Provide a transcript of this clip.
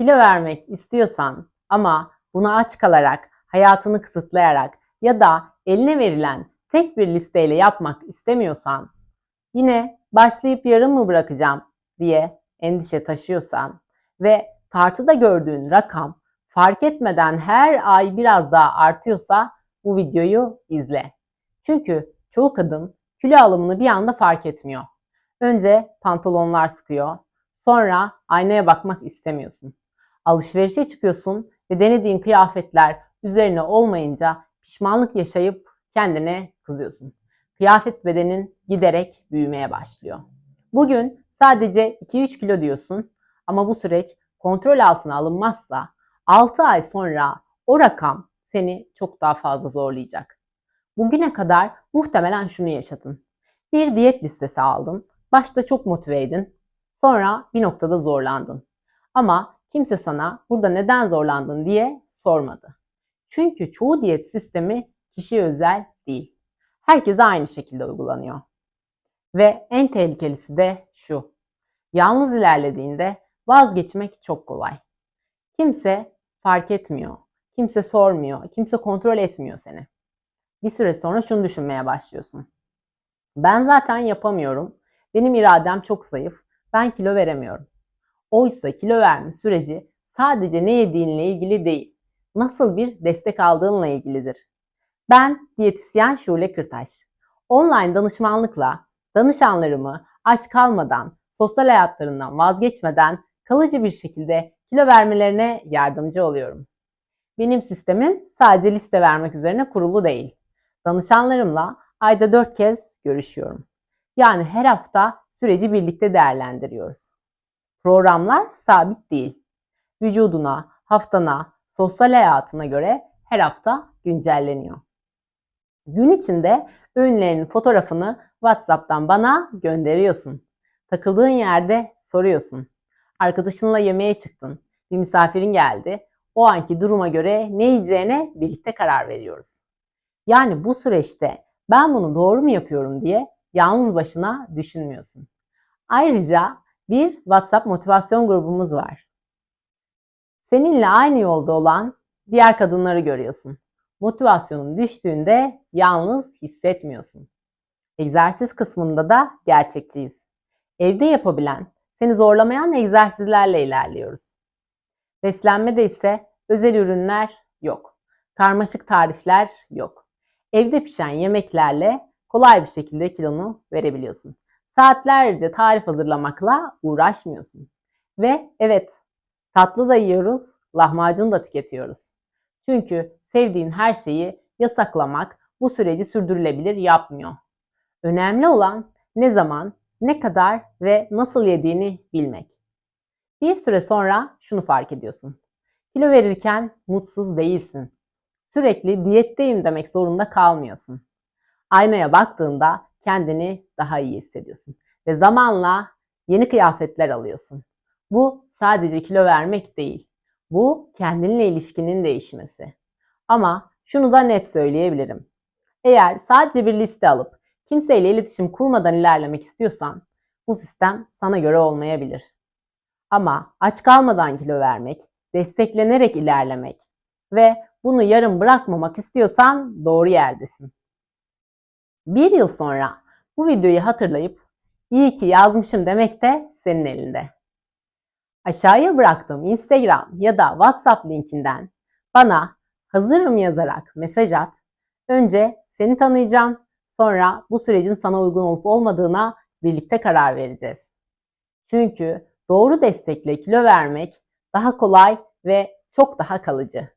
Kilo vermek istiyorsan ama buna aç kalarak, hayatını kısıtlayarak ya da eline verilen tek bir listeyle yapmak istemiyorsan, yine başlayıp yarım mı bırakacağım diye endişe taşıyorsan ve tartıda gördüğün rakam fark etmeden her ay biraz daha artıyorsa bu videoyu izle. Çünkü çoğu kadın kilo alımını bir anda fark etmiyor. Önce pantolonlar sıkıyor, sonra aynaya bakmak istemiyorsun. Alışverişe çıkıyorsun ve denediğin kıyafetler üzerine olmayınca pişmanlık yaşayıp kendine kızıyorsun. Kıyafet bedenin giderek büyümeye başlıyor. Bugün sadece 2-3 kilo diyorsun ama bu süreç kontrol altına alınmazsa 6 ay sonra o rakam seni çok daha fazla zorlayacak. Bugüne kadar muhtemelen şunu yaşadın. Bir diyet listesi aldın. Başta çok motiveydin. Sonra bir noktada zorlandın. Ama kimse sana burada neden zorlandın diye sormadı. Çünkü çoğu diyet sistemi kişiye özel değil. Herkese aynı şekilde uygulanıyor. Ve en tehlikelisi de şu. Yalnız ilerlediğinde vazgeçmek çok kolay. Kimse fark etmiyor. Kimse sormuyor. Kimse kontrol etmiyor seni. Bir süre sonra şunu düşünmeye başlıyorsun. Ben zaten yapamıyorum. Benim iradem çok zayıf. Ben kilo veremiyorum. Oysa kilo verme süreci sadece ne yediğinle ilgili değil, nasıl bir destek aldığınla ilgilidir. Ben diyetisyen Şule Kırtaş. Online danışmanlıkla danışanlarımı aç kalmadan, sosyal hayatlarından vazgeçmeden kalıcı bir şekilde kilo vermelerine yardımcı oluyorum. Benim sistemim sadece liste vermek üzerine kurulu değil. Danışanlarımla ayda 4 kez görüşüyorum. Yani her hafta süreci birlikte değerlendiriyoruz. Programlar sabit değil. Vücuduna, haftana, sosyal hayatına göre her hafta güncelleniyor. Gün içinde öğünlerinin fotoğrafını WhatsApp'tan bana gönderiyorsun. Takıldığın yerde soruyorsun. Arkadaşınla yemeğe çıktın. Bir misafirin geldi. O anki duruma göre ne yiyeceğine birlikte karar veriyoruz. Yani bu süreçte ben bunu doğru mu yapıyorum diye yalnız başına düşünmüyorsun. Ayrıca bir WhatsApp motivasyon grubumuz var. Seninle aynı yolda olan diğer kadınları görüyorsun. Motivasyonun düştüğünde yalnız hissetmiyorsun. Egzersiz kısmında da gerçekçiyiz. Evde yapabilen, seni zorlamayan egzersizlerle ilerliyoruz. Beslenmede ise özel ürünler yok. Karmaşık tarifler yok. Evde pişen yemeklerle kolay bir şekilde kilonu verebiliyorsun. Saatlerce tarif hazırlamakla uğraşmıyorsun. Ve evet, tatlı da yiyoruz, lahmacun da tüketiyoruz. Çünkü sevdiğin her şeyi yasaklamak bu süreci sürdürülebilir yapmıyor. Önemli olan ne zaman, ne kadar ve nasıl yediğini bilmek. Bir süre sonra şunu fark ediyorsun. Kilo verirken mutsuz değilsin. Sürekli diyetteyim demek zorunda kalmıyorsun. Aynaya baktığında kendini daha iyi hissediyorsun ve zamanla yeni kıyafetler alıyorsun. Bu sadece kilo vermek değil. Bu kendinle ilişkinin değişmesi. Ama şunu da net söyleyebilirim. Eğer sadece bir liste alıp kimseyle iletişim kurmadan ilerlemek istiyorsan bu sistem sana göre olmayabilir. Ama aç kalmadan kilo vermek, desteklenerek ilerlemek ve bunu yarım bırakmamak istiyorsan doğru yerdesin. Bir yıl sonra bu videoyu hatırlayıp iyi ki yazmışım demek de senin elinde. Aşağıya bıraktığım Instagram ya da WhatsApp linkinden bana hazırım yazarak mesaj at. Önce seni tanıyacağım, sonra bu sürecin sana uygun olup olmadığına birlikte karar vereceğiz. Çünkü doğru destekle kilo vermek daha kolay ve çok daha kalıcı.